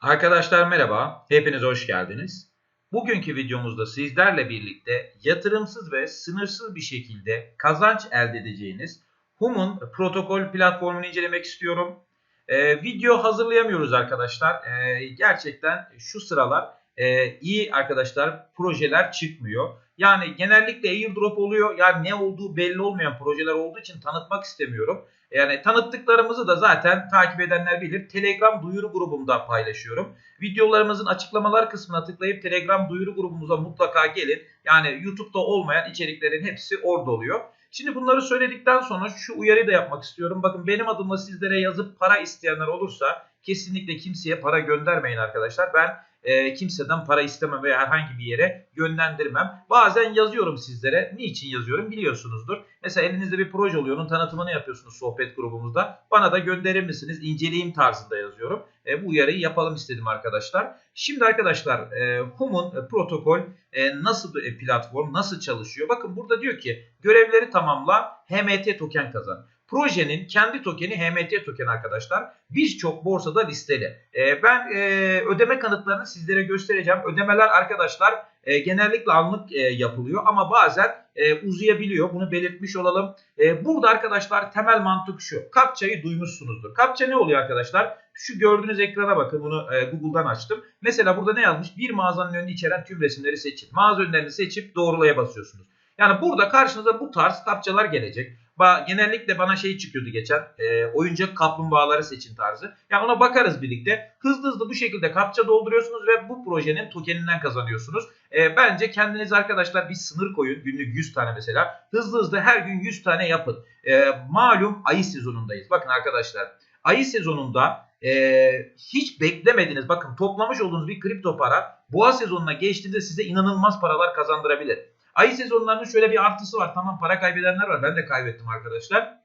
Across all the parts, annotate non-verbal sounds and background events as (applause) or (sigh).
Arkadaşlar merhaba, hepiniz hoş geldiniz. Bugünkü videomuzda sizlerle birlikte yatırımsız ve sınırsız bir şekilde kazanç elde edeceğiniz Hum'un protokol platformunu incelemek istiyorum. Ee, video hazırlayamıyoruz arkadaşlar. Ee, gerçekten şu sıralar e, iyi arkadaşlar projeler çıkmıyor. Yani genellikle airdrop oluyor. Yani ne olduğu belli olmayan projeler olduğu için tanıtmak istemiyorum. Yani tanıttıklarımızı da zaten takip edenler bilir. Telegram duyuru grubumda paylaşıyorum. Videolarımızın açıklamalar kısmına tıklayıp Telegram duyuru grubumuza mutlaka gelin. Yani YouTube'da olmayan içeriklerin hepsi orada oluyor. Şimdi bunları söyledikten sonra şu uyarıyı da yapmak istiyorum. Bakın benim adımla sizlere yazıp para isteyenler olursa kesinlikle kimseye para göndermeyin arkadaşlar. Ben e, kimseden para istemem veya herhangi bir yere yönlendirmem. Bazen yazıyorum sizlere. Niçin yazıyorum biliyorsunuzdur. Mesela elinizde bir proje oluyor. Onun tanıtımını yapıyorsunuz sohbet grubumuzda. Bana da gönderir misiniz? İnceleyim tarzında yazıyorum. E, bu uyarıyı yapalım istedim arkadaşlar. Şimdi arkadaşlar e, HUM'un e, protokol e, nasıl bir platform, nasıl çalışıyor? Bakın burada diyor ki görevleri tamamla, HMT token kazan. Projenin kendi tokeni HMT token arkadaşlar. Birçok borsada listeli. E, ben e, ödeme kanıtlarını sizlere göstereceğim. Ödemeler arkadaşlar e, genellikle anlık e, yapılıyor ama bazen e, uzayabiliyor. Bunu belirtmiş olalım. E, burada arkadaşlar temel mantık şu. Kapçayı duymuşsunuzdur. Kapça ne oluyor arkadaşlar? Şu gördüğünüz ekrana bakın. Bunu e, Google'dan açtım. Mesela burada ne yazmış? Bir mağazanın önünü içeren tüm resimleri seçin. Mağaza önlerini seçip doğrulaya basıyorsunuz. Yani burada karşınıza bu tarz kapçalar gelecek. Ba genellikle bana şey çıkıyordu geçen e, oyuncak kaplumbağaları seçin tarzı. Yani ona bakarız birlikte. Hızlı hızlı bu şekilde kapça dolduruyorsunuz ve bu projenin tokeninden kazanıyorsunuz. E, bence kendiniz arkadaşlar bir sınır koyun. Günlük 100 tane mesela. Hızlı hızlı her gün 100 tane yapın. E, malum ayı sezonundayız. Bakın arkadaşlar ayı sezonunda e, hiç beklemediniz. Bakın toplamış olduğunuz bir kripto para boğa sezonuna geçtiğinde size inanılmaz paralar kazandırabilir. Ayı sezonlarının şöyle bir artısı var. Tamam para kaybedenler var. Ben de kaybettim arkadaşlar.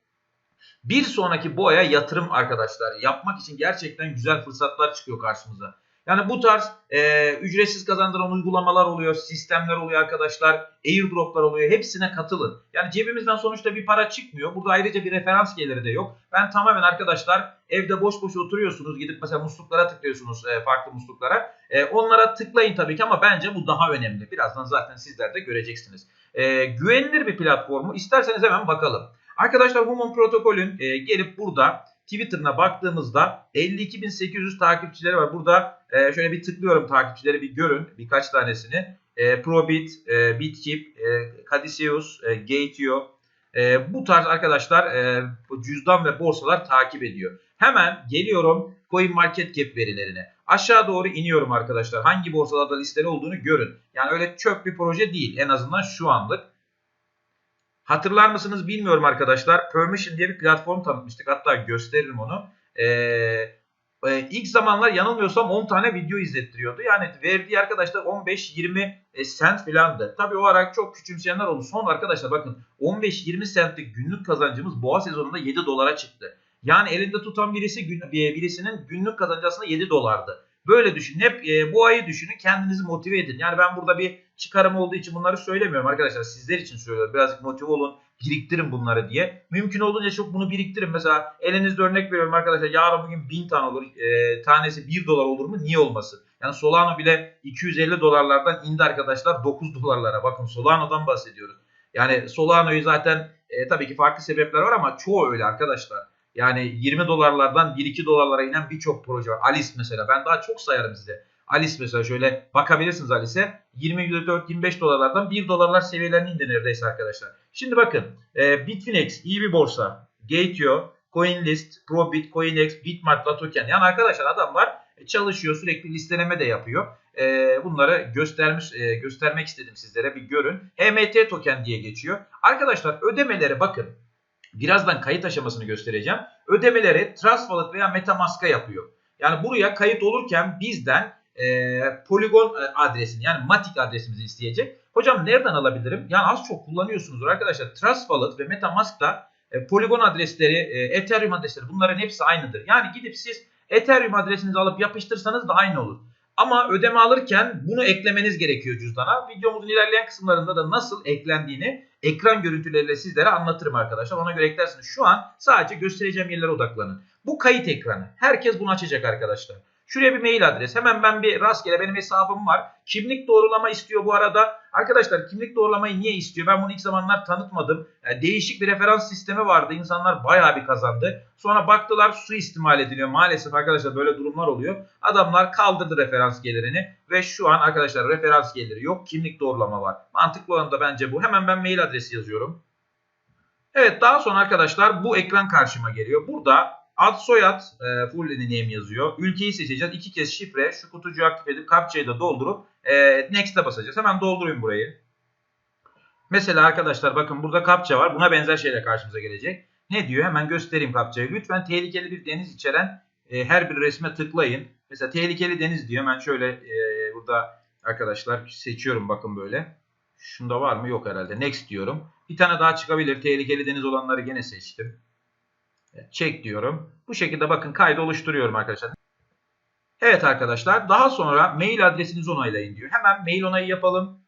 Bir sonraki boğaya yatırım arkadaşlar. Yapmak için gerçekten güzel fırsatlar çıkıyor karşımıza. Yani bu tarz e, ücretsiz kazandıran uygulamalar oluyor, sistemler oluyor arkadaşlar, airdroplar oluyor. Hepsine katılın. Yani cebimizden sonuçta bir para çıkmıyor. Burada ayrıca bir referans geliri de yok. Ben tamamen arkadaşlar evde boş boş oturuyorsunuz. Gidip mesela musluklara tıklıyorsunuz e, farklı musluklara. E, onlara tıklayın tabii ki ama bence bu daha önemli. Birazdan zaten sizler de göreceksiniz. E, güvenilir bir platformu. İsterseniz hemen bakalım. Arkadaşlar Human Protokol'ün e, gelip burada Twitter'ına baktığımızda 52.800 takipçileri var. Burada e, şöyle bir tıklıyorum takipçileri bir görün birkaç tanesini. E, Probit, e, Bitkip, e, Cadicius, e, Gateo e, bu tarz arkadaşlar e, cüzdan ve borsalar takip ediyor. Hemen geliyorum CoinMarketCap verilerine. Aşağı doğru iniyorum arkadaşlar. Hangi borsalarda listeli olduğunu görün. Yani öyle çöp bir proje değil en azından şu anlık. Hatırlar mısınız bilmiyorum arkadaşlar. Permission diye bir platform tanıtmıştık. Hatta gösteririm onu. Ee, e, ilk zamanlar yanılmıyorsam 10 tane video izlettiriyordu. Yani verdiği arkadaşlar 15-20 e, sent filandı. Tabii o ara çok küçümseyenler oldu. Sonra arkadaşlar bakın 15-20 centlik günlük kazancımız boğa sezonunda 7 dolara çıktı. Yani elinde tutan birisi birisinin günlük kazancı aslında 7 dolardı. Böyle düşünün. Hep e, bu ayı düşünün. Kendinizi motive edin. Yani ben burada bir çıkarım olduğu için bunları söylemiyorum arkadaşlar. Sizler için söylüyorum. Birazcık motive olun. Biriktirin bunları diye. Mümkün olduğunca çok bunu biriktirin. Mesela elinizde örnek veriyorum arkadaşlar. Yarın bugün 1000 tane olur. E, tanesi 1 dolar olur mu? Niye olmasın? Yani Solano bile 250 dolarlardan indi arkadaşlar 9 dolarlara. Bakın Solano'dan bahsediyoruz. Yani Solano'yu zaten e, tabii ki farklı sebepler var ama çoğu öyle arkadaşlar. Yani 20 dolarlardan 1-2 dolarlara inen birçok proje var. Alice mesela ben daha çok sayarım size. Alice mesela şöyle bakabilirsiniz Alice'e 24-25 dolarlardan 1 dolarlar seviyelerine indi neredeyse arkadaşlar. Şimdi bakın e, Bitfinex iyi bir borsa. Gateo, CoinList, Probit, CoinEx, Bitmart, Latoken. Yani arkadaşlar adamlar çalışıyor sürekli listeleme de yapıyor. E, bunları göstermiş e, göstermek istedim sizlere bir görün. HMT token diye geçiyor. Arkadaşlar ödemelere bakın. Birazdan kayıt aşamasını göstereceğim. Ödemeleri Trust Wallet veya Metamask'a yapıyor. Yani buraya kayıt olurken bizden e, Polygon e, adresini yani Matic adresimizi isteyecek. Hocam nereden alabilirim? Yani az çok kullanıyorsunuzdur arkadaşlar. Trust Wallet ve Metamask'ta e, Polygon adresleri, e, Ethereum adresleri bunların hepsi aynıdır. Yani gidip siz Ethereum adresinizi alıp yapıştırsanız da aynı olur. Ama ödeme alırken bunu eklemeniz gerekiyor cüzdana. Videomuzun ilerleyen kısımlarında da nasıl eklendiğini ekran görüntüleriyle sizlere anlatırım arkadaşlar. Ona göre eklersiniz. Şu an sadece göstereceğim yerlere odaklanın. Bu kayıt ekranı. Herkes bunu açacak arkadaşlar. Şuraya bir mail adres. Hemen ben bir rastgele benim hesabım var. Kimlik doğrulama istiyor bu arada. Arkadaşlar kimlik doğrulamayı niye istiyor? Ben bunu ilk zamanlar tanıtmadım. Yani değişik bir referans sistemi vardı. İnsanlar bayağı bir kazandı. Sonra baktılar suistimal ediliyor. Maalesef arkadaşlar böyle durumlar oluyor. Adamlar kaldırdı referans gelirini. Ve şu an arkadaşlar referans geliri yok. Kimlik doğrulama var. Mantıklı olan da bence bu. Hemen ben mail adresi yazıyorum. Evet daha sonra arkadaşlar bu ekran karşıma geliyor. Burada Ad soyad e, full name yazıyor. Ülkeyi seçeceğiz. İki kez şifre. Şu kutucuğu aktif edip kapçayı da doldurup e, next'e basacağız. Hemen doldurayım burayı. Mesela arkadaşlar bakın burada kapça var. Buna benzer şeyler karşımıza gelecek. Ne diyor? Hemen göstereyim kapçayı. Lütfen tehlikeli bir deniz içeren e, her bir resme tıklayın. Mesela tehlikeli deniz diyor. Hemen şöyle e, burada arkadaşlar seçiyorum bakın böyle. Şunda var mı? Yok herhalde. Next diyorum. Bir tane daha çıkabilir. Tehlikeli deniz olanları gene seçtim. Çek diyorum. Bu şekilde bakın kaydı oluşturuyorum arkadaşlar. Evet arkadaşlar daha sonra mail adresinizi onaylayın diyor. Hemen mail onayı yapalım.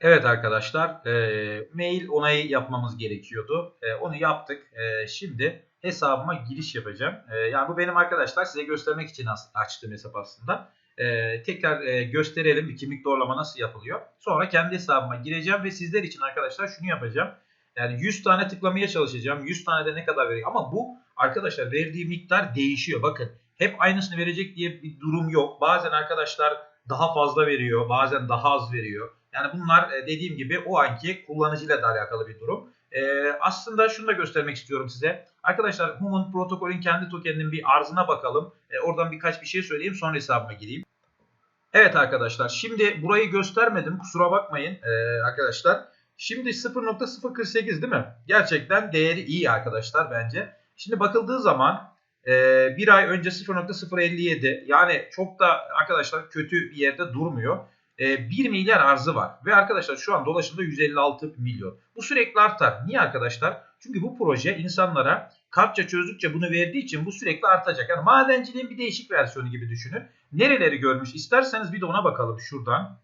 Evet arkadaşlar e, mail onayı yapmamız gerekiyordu. E, onu yaptık. E, şimdi hesabıma giriş yapacağım. E, yani bu benim arkadaşlar size göstermek için açtığım hesap aslında. E, tekrar e, gösterelim bir kimlik doğrulama nasıl yapılıyor. Sonra kendi hesabıma gireceğim ve sizler için arkadaşlar şunu yapacağım. Yani 100 tane tıklamaya çalışacağım. 100 tane de ne kadar veriyor? Ama bu arkadaşlar verdiği miktar değişiyor. Bakın hep aynısını verecek diye bir durum yok. Bazen arkadaşlar daha fazla veriyor. Bazen daha az veriyor. Yani bunlar e, dediğim gibi o anki kullanıcıyla da alakalı bir durum. Ee, aslında şunu da göstermek istiyorum size. Arkadaşlar Human protokolün kendi tokeninin bir arzına bakalım. Ee, oradan birkaç bir şey söyleyeyim sonra hesabıma gireyim. Evet arkadaşlar şimdi burayı göstermedim kusura bakmayın ee, arkadaşlar. Şimdi 0.048 değil mi? Gerçekten değeri iyi arkadaşlar bence. Şimdi bakıldığı zaman e, bir ay önce 0.057 yani çok da arkadaşlar kötü bir yerde durmuyor. E, 1 milyar arzı var ve arkadaşlar şu an dolaşımda 156 milyon. Bu sürekli artar. Niye arkadaşlar? Çünkü bu proje insanlara kapça çözdükçe bunu verdiği için bu sürekli artacak. Yani madenciliğin bir değişik versiyonu gibi düşünün. Nereleri görmüş isterseniz bir de ona bakalım şuradan.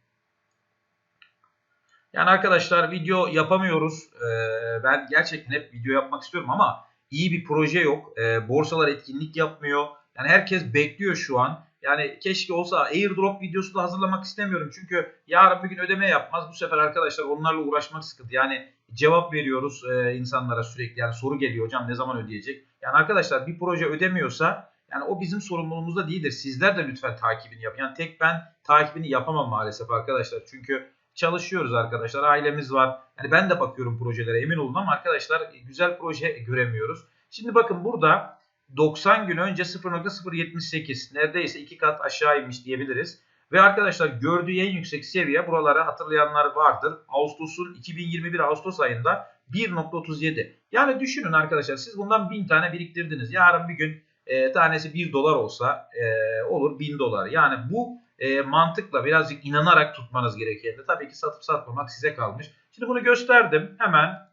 Yani arkadaşlar video yapamıyoruz. Ee, ben gerçekten hep video yapmak istiyorum ama iyi bir proje yok. Ee, borsalar etkinlik yapmıyor. Yani herkes bekliyor şu an. Yani keşke olsa airdrop videosu da hazırlamak istemiyorum. Çünkü yarın bir gün ödeme yapmaz. Bu sefer arkadaşlar onlarla uğraşmak sıkıntı. Yani cevap veriyoruz e, insanlara sürekli. Yani soru geliyor hocam ne zaman ödeyecek? Yani arkadaşlar bir proje ödemiyorsa yani o bizim sorumluluğumuzda değildir. Sizler de lütfen takibini yapın. Yani tek ben takibini yapamam maalesef arkadaşlar. Çünkü çalışıyoruz arkadaşlar. Ailemiz var. Yani ben de bakıyorum projelere emin olun ama arkadaşlar güzel proje göremiyoruz. Şimdi bakın burada 90 gün önce 0.078 neredeyse iki kat aşağı inmiş diyebiliriz. Ve arkadaşlar gördüğü en yüksek seviye buralara hatırlayanlar vardır. Ağustos'un 2021 Ağustos ayında 1.37. Yani düşünün arkadaşlar siz bundan 1000 tane biriktirdiniz. Yarın bir gün e, tanesi 1 dolar olsa e, olur 1000 dolar. Yani bu e, mantıkla birazcık inanarak tutmanız gerekirdi. Tabii ki satıp satmamak size kalmış. Şimdi bunu gösterdim. Hemen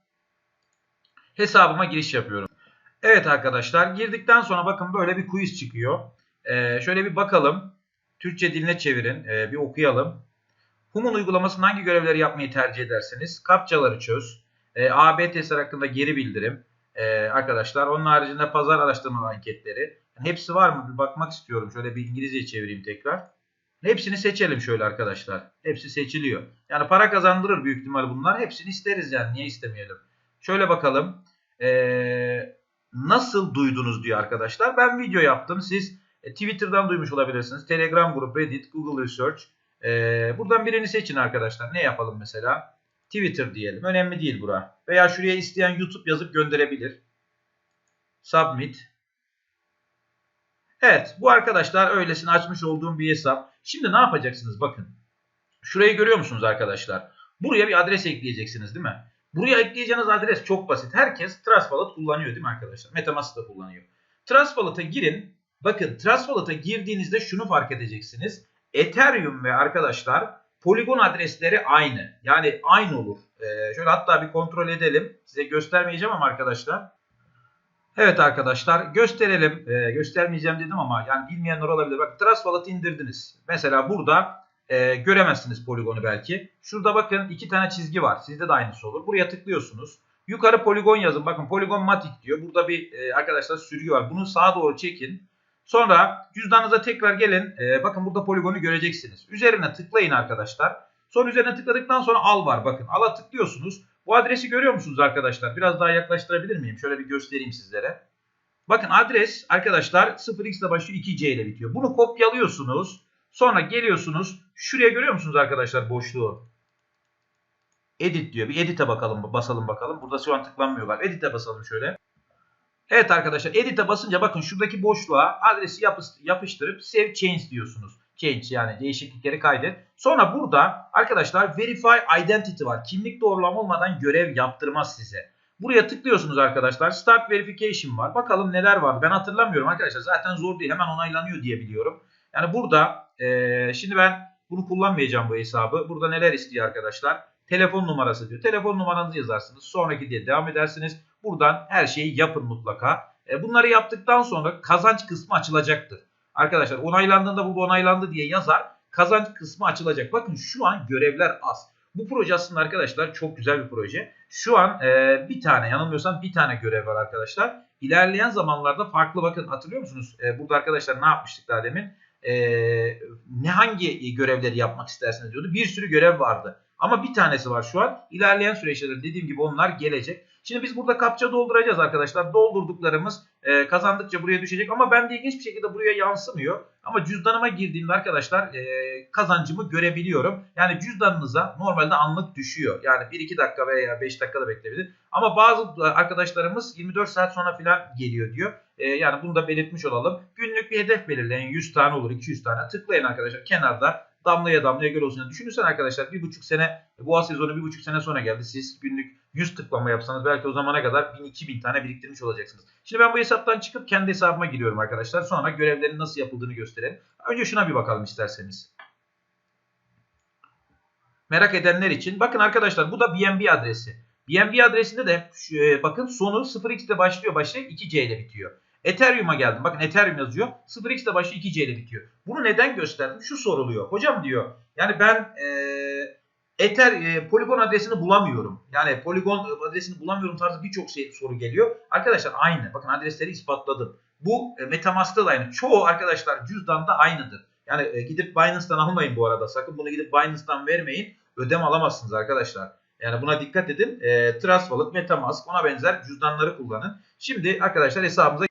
hesabıma giriş yapıyorum. Evet arkadaşlar girdikten sonra bakın böyle bir quiz çıkıyor. E, şöyle bir bakalım. Türkçe diline çevirin. E, bir okuyalım. Human uygulamasının hangi görevleri yapmayı tercih edersiniz? Kapçaları çöz. E, AB testler hakkında geri bildirim. E, arkadaşlar onun haricinde pazar araştırma anketleri. Hepsi var mı? Bir bakmak istiyorum. Şöyle bir İngilizce çevireyim tekrar. Hepsini seçelim şöyle arkadaşlar. Hepsi seçiliyor. Yani para kazandırır büyük ihtimal bunlar. Hepsini isteriz yani. Niye istemeyelim? Şöyle bakalım. Ee, nasıl duydunuz diyor arkadaşlar. Ben video yaptım. Siz e, Twitter'dan duymuş olabilirsiniz. Telegram grubu, Reddit, Google Research. Ee, buradan birini seçin arkadaşlar. Ne yapalım mesela? Twitter diyelim. Önemli değil bura. Veya şuraya isteyen YouTube yazıp gönderebilir. Submit. Evet bu arkadaşlar öylesine açmış olduğum bir hesap. Şimdi ne yapacaksınız bakın. Şurayı görüyor musunuz arkadaşlar? Buraya bir adres ekleyeceksiniz değil mi? Buraya ekleyeceğiniz adres çok basit. Herkes Trust kullanıyor değil mi arkadaşlar? Metamask da kullanıyor. Trust girin. Bakın Trust girdiğinizde şunu fark edeceksiniz. Ethereum ve arkadaşlar Polygon adresleri aynı. Yani aynı olur. Ee, şöyle hatta bir kontrol edelim. Size göstermeyeceğim ama arkadaşlar. Evet arkadaşlar gösterelim. Ee, göstermeyeceğim dedim ama yani bilmeyenler olabilir. Bak Trust indirdiniz. Mesela burada e, göremezsiniz poligonu belki. Şurada bakın iki tane çizgi var. Sizde de aynısı olur. Buraya tıklıyorsunuz. Yukarı poligon yazın. Bakın poligon matik diyor. Burada bir e, arkadaşlar sürgü var. Bunu sağa doğru çekin. Sonra cüzdanınıza tekrar gelin. E, bakın burada poligonu göreceksiniz. Üzerine tıklayın arkadaşlar. Sonra üzerine tıkladıktan sonra al var. Bakın ala tıklıyorsunuz. Bu adresi görüyor musunuz arkadaşlar? Biraz daha yaklaştırabilir miyim? Şöyle bir göstereyim sizlere. Bakın adres arkadaşlar 0x ile başlıyor 2c ile bitiyor. Bunu kopyalıyorsunuz. Sonra geliyorsunuz. Şuraya görüyor musunuz arkadaşlar boşluğu? Edit diyor. Bir edit'e bakalım. Basalım bakalım. Burada şu an tıklanmıyor galiba. Edit'e basalım şöyle. Evet arkadaşlar edit'e basınca bakın şuradaki boşluğa adresi yapıştırıp save change diyorsunuz. Change yani değişiklikleri kaydet. Sonra burada arkadaşlar verify identity var. Kimlik doğrulama olmadan görev yaptırmaz size. Buraya tıklıyorsunuz arkadaşlar. Start verification var. Bakalım neler var. Ben hatırlamıyorum arkadaşlar. Zaten zor değil. Hemen onaylanıyor diye biliyorum. Yani burada e, şimdi ben bunu kullanmayacağım bu hesabı. Burada neler istiyor arkadaşlar? Telefon numarası diyor. Telefon numaranızı yazarsınız. Sonraki diye devam edersiniz. Buradan her şeyi yapın mutlaka. E, bunları yaptıktan sonra kazanç kısmı açılacaktır. Arkadaşlar onaylandığında bu onaylandı diye yazar. Kazanç kısmı açılacak. Bakın şu an görevler az. Bu proje aslında arkadaşlar çok güzel bir proje. Şu an e, bir tane yanılmıyorsam bir tane görev var arkadaşlar. İlerleyen zamanlarda farklı bakın hatırlıyor musunuz? E, burada arkadaşlar ne yapmıştık daha demin? E, ne hangi görevleri yapmak istersiniz diyordu. Bir sürü görev vardı. Ama bir tanesi var şu an. İlerleyen süreçlerde dediğim gibi onlar gelecek. Şimdi biz burada kapça dolduracağız arkadaşlar. Doldurduklarımız e, kazandıkça buraya düşecek. Ama ben de ilginç bir şekilde buraya yansımıyor. Ama cüzdanıma girdiğimde arkadaşlar e, kazancımı görebiliyorum. Yani cüzdanınıza normalde anlık düşüyor. Yani 1-2 dakika veya 5 dakikada bekleyebilir. Ama bazı arkadaşlarımız 24 saat sonra falan geliyor diyor. E, yani bunu da belirtmiş olalım. Günlük bir hedef belirleyin. 100 tane olur 200 tane. Tıklayın arkadaşlar kenarda damlaya damlaya göl olsun. Düşünürsen arkadaşlar bir buçuk sene boğa sezonu bir buçuk sene sonra geldi. Siz günlük 100 tıklama yapsanız belki o zamana kadar 1000-2000 tane biriktirmiş olacaksınız. Şimdi ben bu hesaptan çıkıp kendi hesabıma giriyorum arkadaşlar. Sonra görevlerin nasıl yapıldığını gösterelim. Önce şuna bir bakalım isterseniz. Merak edenler için. Bakın arkadaşlar bu da BNB adresi. BNB adresinde de e, bakın sonu 0x ile başlıyor başlayıp 2c ile bitiyor. Ethereum'a geldim. Bakın Ethereum yazıyor. 0x ile başlıyor 2c ile bitiyor. Bunu neden gösterdim? Şu soruluyor. Hocam diyor yani ben e, Ether e, Polygon adresini bulamıyorum. Yani Polygon adresini bulamıyorum tarzı birçok şey, soru geliyor. Arkadaşlar aynı. Bakın adresleri ispatladım. Bu e, Metamask'ta da aynı. Çoğu arkadaşlar cüzdanda aynıdır. Yani e, gidip Binance'dan almayın bu arada. Sakın bunu gidip Binance'dan vermeyin. Ödeme alamazsınız arkadaşlar. Yani buna dikkat edin. E, Trust Wallet, Metamask ona benzer cüzdanları kullanın. Şimdi arkadaşlar hesabımıza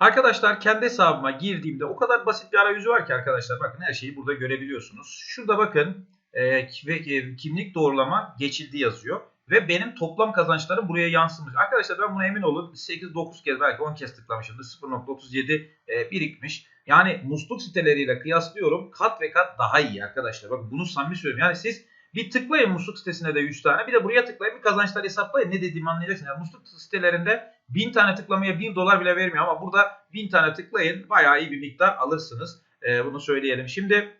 Arkadaşlar kendi hesabıma girdiğimde o kadar basit bir arayüzü var ki arkadaşlar. Bakın her şeyi burada görebiliyorsunuz. Şurada bakın e, ve kimlik doğrulama geçildi yazıyor. Ve benim toplam kazançlarım buraya yansımış. Arkadaşlar ben buna emin olun 8-9 kez belki 10 kez tıklamışımdır. 0.37 e, birikmiş. Yani musluk siteleriyle kıyaslıyorum kat ve kat daha iyi arkadaşlar. Bakın bunu samimi söylüyorum. Yani siz bir tıklayın musluk sitesine de 100 tane. Bir de buraya tıklayın bir kazançları hesaplayın. Ne dediğimi anlayacaksınız. Yani musluk sitelerinde 1000 tane tıklamaya 1 dolar bile vermiyor. Ama burada 1000 tane tıklayın. Bayağı iyi bir miktar alırsınız. Ee, bunu söyleyelim. Şimdi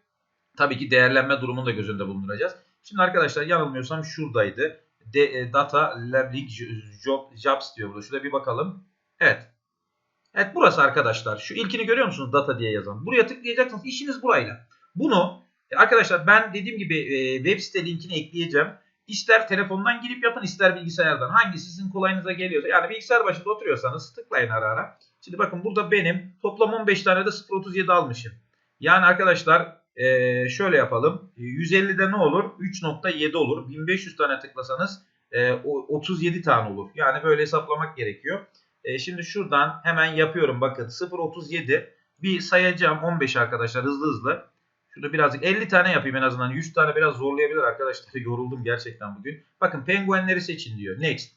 tabii ki değerlenme durumunu da göz önünde bulunduracağız. Şimdi arkadaşlar yanılmıyorsam şuradaydı. De, e, data leverage job, jobs diyor burada. Şurada bir bakalım. Evet. Evet burası arkadaşlar. Şu ilkini görüyor musunuz? Data diye yazan. Buraya tıklayacaksınız. İşiniz burayla. Bunu arkadaşlar ben dediğim gibi e, web site linkini ekleyeceğim. İster telefondan girip yapın ister bilgisayardan. Hangisi sizin kolayınıza geliyorsa. Yani bilgisayar başında oturuyorsanız tıklayın ara ara. Şimdi bakın burada benim toplam 15 tane de 0.37 almışım. Yani arkadaşlar ee, şöyle yapalım. 150'de ne olur? 3.7 olur. 1500 tane tıklasanız e, 37 tane olur. Yani böyle hesaplamak gerekiyor. E, şimdi şuradan hemen yapıyorum. Bakın 0.37 bir sayacağım 15 arkadaşlar hızlı hızlı. Şurada birazcık 50 tane yapayım en azından. 100 tane biraz zorlayabilir arkadaşlar. (laughs) Yoruldum gerçekten bugün. Bakın penguenleri seçin diyor. Next.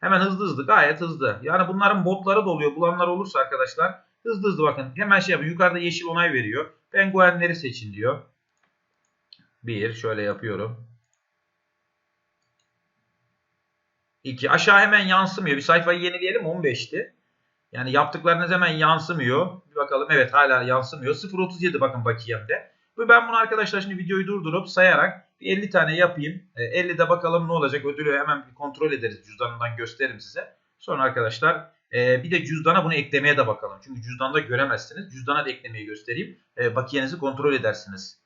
Hemen hızlı hızlı gayet hızlı. Yani bunların botları da oluyor. Bulanlar olursa arkadaşlar hızlı hızlı bakın. Hemen şey yapın. Yukarıda yeşil onay veriyor. Penguenleri seçin diyor. Bir şöyle yapıyorum. İki aşağı hemen yansımıyor. Bir sayfayı yenileyelim 15'ti. Yani yaptıklarınız hemen yansımıyor. Bir bakalım evet hala yansımıyor. 0.37 bakın bakiyemde. Ben bunu arkadaşlar şimdi videoyu durdurup sayarak 50 tane yapayım. 50 e, de bakalım ne olacak ödülü hemen bir kontrol ederiz. Cüzdanından gösteririm size. Sonra arkadaşlar e, bir de cüzdana bunu eklemeye de bakalım. Çünkü cüzdanda göremezsiniz. Cüzdana da eklemeyi göstereyim. E, bakiyenizi kontrol edersiniz.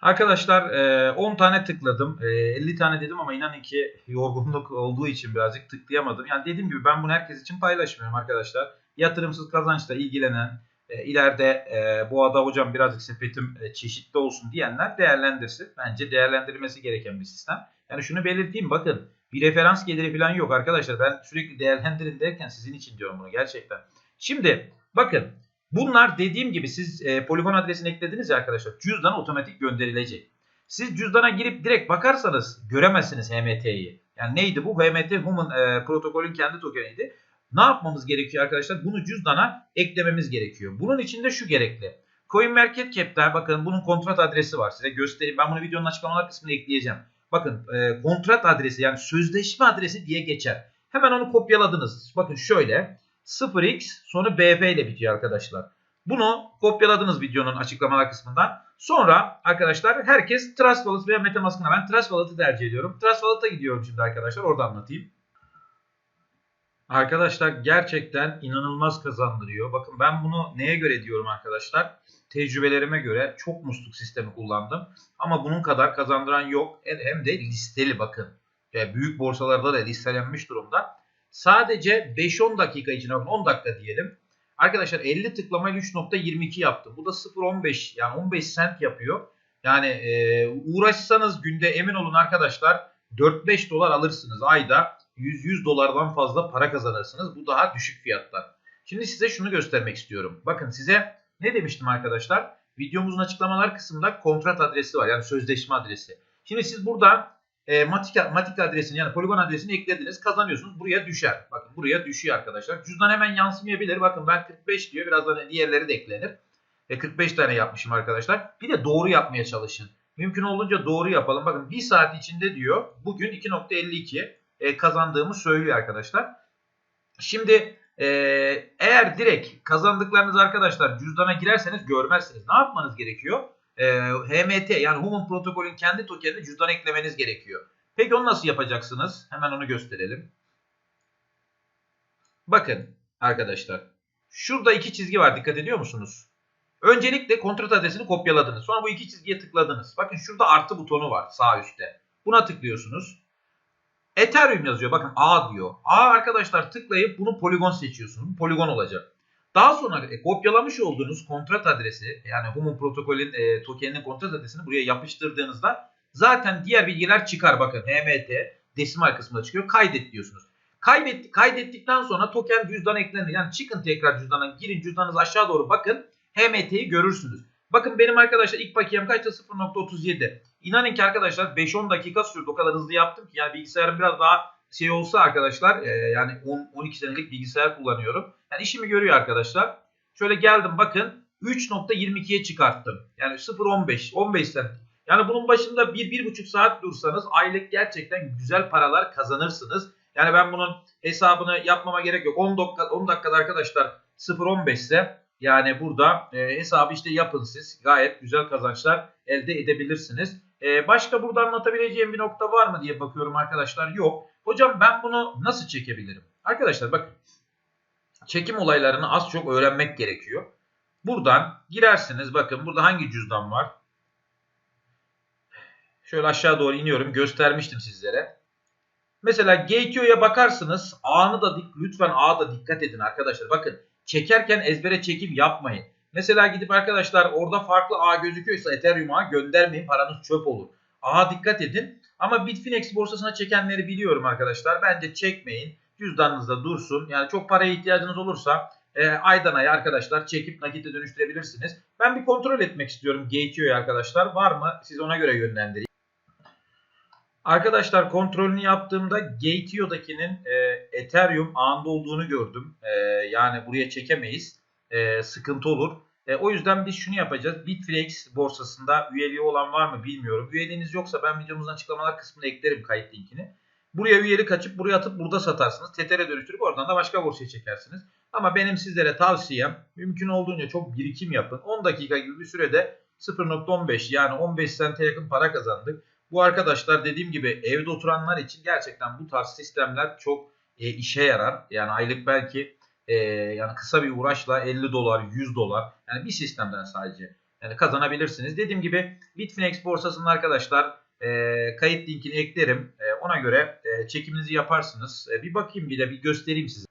Arkadaşlar e, 10 tane tıkladım. E, 50 tane dedim ama inanın ki yorgunluk olduğu için birazcık tıklayamadım. Yani dediğim gibi ben bunu herkes için paylaşmıyorum arkadaşlar. Yatırımsız kazançla ilgilenen, e, ileride e, bu ada hocam birazcık sepetim e, çeşitli olsun diyenler değerlendirsin. Bence değerlendirilmesi gereken bir sistem. Yani şunu belirteyim bakın bir referans geliri falan yok arkadaşlar. Ben sürekli değerlendirin derken sizin için diyorum bunu gerçekten. Şimdi bakın bunlar dediğim gibi siz e, poligon adresini eklediniz ya arkadaşlar. Cüzdan otomatik gönderilecek. Siz cüzdana girip direkt bakarsanız göremezsiniz HMT'yi. Yani neydi bu? HMT Human e, protokolün kendi tokeniydi. Ne yapmamız gerekiyor arkadaşlar? Bunu cüzdana eklememiz gerekiyor. Bunun için de şu gerekli. CoinMarketCap'te bakın bunun kontrat adresi var. Size göstereyim. Ben bunu videonun açıklamalar kısmına ekleyeceğim. Bakın e, kontrat adresi yani sözleşme adresi diye geçer. Hemen onu kopyaladınız. Bakın şöyle 0x sonra BF ile bitiyor arkadaşlar. Bunu kopyaladınız videonun açıklamalar kısmından. Sonra arkadaşlar herkes Trust Wallet veya Metamask'ına ben Trust Wallet'ı tercih ediyorum. Trust Wallet'a gidiyorum şimdi arkadaşlar orada anlatayım. Arkadaşlar gerçekten inanılmaz kazandırıyor. Bakın ben bunu neye göre diyorum arkadaşlar? Tecrübelerime göre çok musluk sistemi kullandım. Ama bunun kadar kazandıran yok. Hem de listeli bakın. Yani büyük borsalarda da listelenmiş durumda. Sadece 5-10 dakika içinde 10 dakika diyelim. Arkadaşlar 50 tıklamayla 3.22 yaptım. Bu da 0.15 yani 15 cent yapıyor. Yani e, uğraşsanız günde emin olun arkadaşlar 4-5 dolar alırsınız ayda 100-100 dolardan fazla para kazanırsınız. Bu daha düşük fiyatlar. Şimdi size şunu göstermek istiyorum. Bakın size ne demiştim arkadaşlar? Videomuzun açıklamalar kısmında kontrat adresi var. Yani sözleşme adresi. Şimdi siz burada e, matik, matik adresini yani poligon adresini eklediniz. Kazanıyorsunuz. Buraya düşer. Bakın buraya düşüyor arkadaşlar. Cüzdan hemen yansımayabilir. Bakın ben 45 diyor. Birazdan diğerleri de eklenir. E 45 tane yapmışım arkadaşlar. Bir de doğru yapmaya çalışın. Mümkün olduğunca doğru yapalım. Bakın 1 saat içinde diyor. Bugün 2.52 e, kazandığımı söylüyor arkadaşlar. Şimdi e, eğer direkt kazandıklarınız arkadaşlar cüzdana girerseniz görmezsiniz. Ne yapmanız gerekiyor? E, HMT yani Human Protokol'ün kendi tokenini cüzdana eklemeniz gerekiyor. Peki onu nasıl yapacaksınız? Hemen onu gösterelim. Bakın arkadaşlar. Şurada iki çizgi var. Dikkat ediyor musunuz? Öncelikle kontrat adresini kopyaladınız. Sonra bu iki çizgiye tıkladınız. Bakın şurada artı butonu var sağ üstte. Buna tıklıyorsunuz. Ethereum yazıyor. Bakın A diyor. A arkadaşlar tıklayıp bunu poligon seçiyorsunuz. Poligon olacak. Daha sonra e, kopyalamış olduğunuz kontrat adresi yani Human protokolün e, tokeninin kontrat adresini buraya yapıştırdığınızda zaten diğer bilgiler çıkar. Bakın HMT desimal kısmında çıkıyor. Kaydet diyorsunuz. Kaydet, kaydettikten sonra token cüzdan eklenir. Yani çıkın tekrar cüzdana girin cüzdanınız aşağı doğru bakın. HMT'yi görürsünüz. Bakın benim arkadaşlar ilk bakiyem kaçta 0.37. İnanın ki arkadaşlar 5-10 dakika sürdü. O kadar hızlı yaptım ki yani bilgisayarım biraz daha şey olsa arkadaşlar e, yani 10-12 senelik bilgisayar kullanıyorum. Yani işimi görüyor arkadaşlar. Şöyle geldim bakın 3.22'ye çıkarttım. Yani 0.15 15 cent. Yani bunun başında 1-1,5 saat dursanız aylık gerçekten güzel paralar kazanırsınız. Yani ben bunun hesabını yapmama gerek yok. 10 dakika 10 dakikada arkadaşlar 0.15 ise yani burada e, hesabı işte yapın siz. Gayet güzel kazançlar elde edebilirsiniz. E, başka burada anlatabileceğim bir nokta var mı diye bakıyorum arkadaşlar. Yok. Hocam ben bunu nasıl çekebilirim? Arkadaşlar bakın. Çekim olaylarını az çok öğrenmek gerekiyor. Buradan girersiniz. Bakın burada hangi cüzdan var? Şöyle aşağı doğru iniyorum. Göstermiştim sizlere. Mesela Gateo'ya bakarsınız. A'nı da lütfen A'da dikkat edin arkadaşlar. Bakın çekerken ezbere çekim yapmayın. Mesela gidip arkadaşlar orada farklı A gözüküyorsa Ethereum A göndermeyin paranız çöp olur. A dikkat edin. Ama Bitfinex borsasına çekenleri biliyorum arkadaşlar. Bence çekmeyin. Cüzdanınızda dursun. Yani çok paraya ihtiyacınız olursa e, aydan aya arkadaşlar çekip nakite dönüştürebilirsiniz. Ben bir kontrol etmek istiyorum Gateo'yu arkadaşlar. Var mı? Siz ona göre yönlendireyim. Arkadaşlar kontrolünü yaptığımda Gateo'dakinin e, Ethereum ağında olduğunu gördüm. E, yani buraya çekemeyiz. E, sıkıntı olur. E, o yüzden biz şunu yapacağız. Bitflex borsasında üyeliği olan var mı bilmiyorum. Üyeliğiniz yoksa ben videomuzun açıklamalar kısmına eklerim kayıt linkini. Buraya üyelik açıp buraya atıp burada satarsınız. Tether'e dönüştürüp oradan da başka borsaya çekersiniz. Ama benim sizlere tavsiyem mümkün olduğunca çok birikim yapın. 10 dakika gibi bir sürede 0.15 yani 15 sente yakın para kazandık. Bu arkadaşlar dediğim gibi evde oturanlar için gerçekten bu tarz sistemler çok e, işe yarar. Yani aylık belki e, yani kısa bir uğraşla 50 dolar, 100 dolar yani bir sistemden sadece Yani kazanabilirsiniz. Dediğim gibi Bitfinex borsasının arkadaşlar e, kayıt linkini eklerim. E, ona göre e, çekiminizi yaparsınız. E, bir bakayım bir de bir göstereyim size.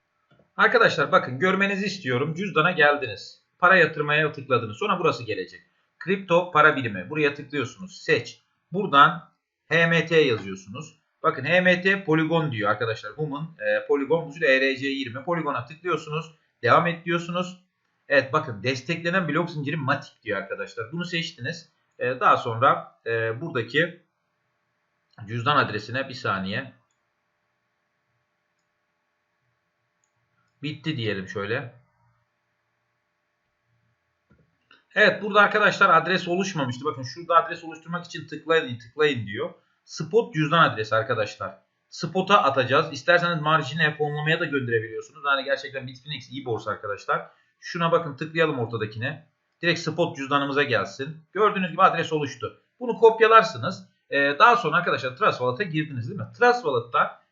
Arkadaşlar bakın görmenizi istiyorum. Cüzdana geldiniz. Para yatırmaya tıkladınız. Sonra burası gelecek. Kripto para birimi. Buraya tıklıyorsunuz. Seç. Buradan HMT yazıyorsunuz. Bakın HMT poligon diyor arkadaşlar. Human e, poligon usul ERC20. Poligona tıklıyorsunuz. Devam et diyorsunuz. Evet bakın desteklenen blok zinciri Matic diyor arkadaşlar. Bunu seçtiniz. E, daha sonra e, buradaki cüzdan adresine bir saniye. Bitti diyelim şöyle. Evet burada arkadaşlar adres oluşmamıştı. Bakın şurada adres oluşturmak için tıklayın tıklayın diyor. Spot cüzdan adresi arkadaşlar. Spot'a atacağız. İsterseniz marjine fonlamaya da gönderebiliyorsunuz. Yani gerçekten Bitfinex iyi borsa arkadaşlar. Şuna bakın tıklayalım ortadakine. Direkt spot cüzdanımıza gelsin. Gördüğünüz gibi adres oluştu. Bunu kopyalarsınız. Ee, daha sonra arkadaşlar Trust girdiniz değil mi? Trust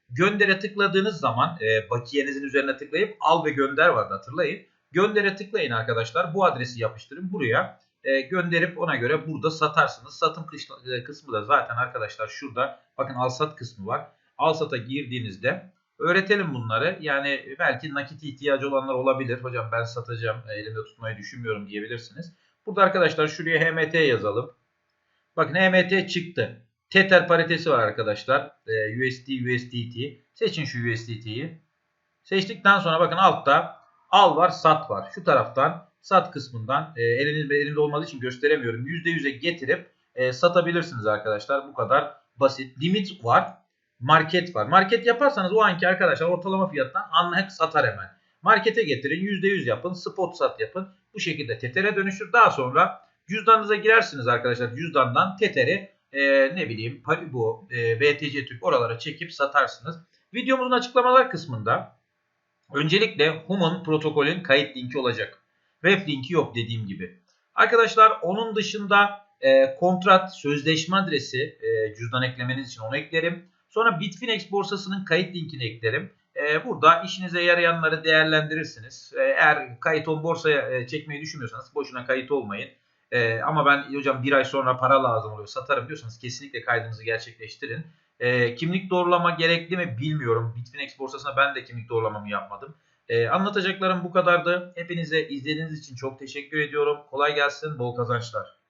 göndere tıkladığınız zaman e, bakiyenizin üzerine tıklayıp al ve gönder vardı hatırlayın. Göndere tıklayın arkadaşlar. Bu adresi yapıştırın buraya. E, gönderip ona göre burada satarsınız. Satım e, kısmı da zaten arkadaşlar şurada. Bakın al sat kısmı var. Al sata girdiğinizde öğretelim bunları. Yani belki nakit ihtiyacı olanlar olabilir. Hocam ben satacağım e, elimde tutmayı düşünmüyorum diyebilirsiniz. Burada arkadaşlar şuraya HMT yazalım. Bakın HMT çıktı. Tether paritesi var arkadaşlar. USD, USDT. Seçin şu USDT'yi. Seçtikten sonra bakın altta al var, sat var. Şu taraftan sat kısmından e, elinizde, elimde olmadığı için gösteremiyorum. %100'e getirip e, satabilirsiniz arkadaşlar. Bu kadar basit. Limit var. Market var. Market yaparsanız o anki arkadaşlar ortalama fiyattan anlık satar hemen. Markete getirin %100 yapın. Spot sat yapın. Bu şekilde Tether'e dönüşür. Daha sonra cüzdanınıza girersiniz arkadaşlar. Cüzdandan Tether'i e, ne bileyim Paribu, e, BTC Türk oralara çekip satarsınız. Videomuzun açıklamalar kısmında öncelikle Human protokolün kayıt linki olacak. Web linki yok dediğim gibi. Arkadaşlar onun dışında e, kontrat, sözleşme adresi e, cüzdan eklemeniz için onu eklerim. Sonra Bitfinex borsasının kayıt linkini eklerim. E, burada işinize yarayanları değerlendirirsiniz. E, eğer kayıt on borsaya e, çekmeyi düşünmüyorsanız boşuna kayıt olmayın. E, ama ben hocam bir ay sonra para lazım oluyor satarım diyorsanız kesinlikle kaydınızı gerçekleştirin. E, kimlik doğrulama gerekli mi bilmiyorum. Bitfinex borsasına ben de kimlik doğrulamamı yapmadım. E, anlatacaklarım bu kadardı. Hepinize izlediğiniz için çok teşekkür ediyorum. Kolay gelsin, bol kazançlar.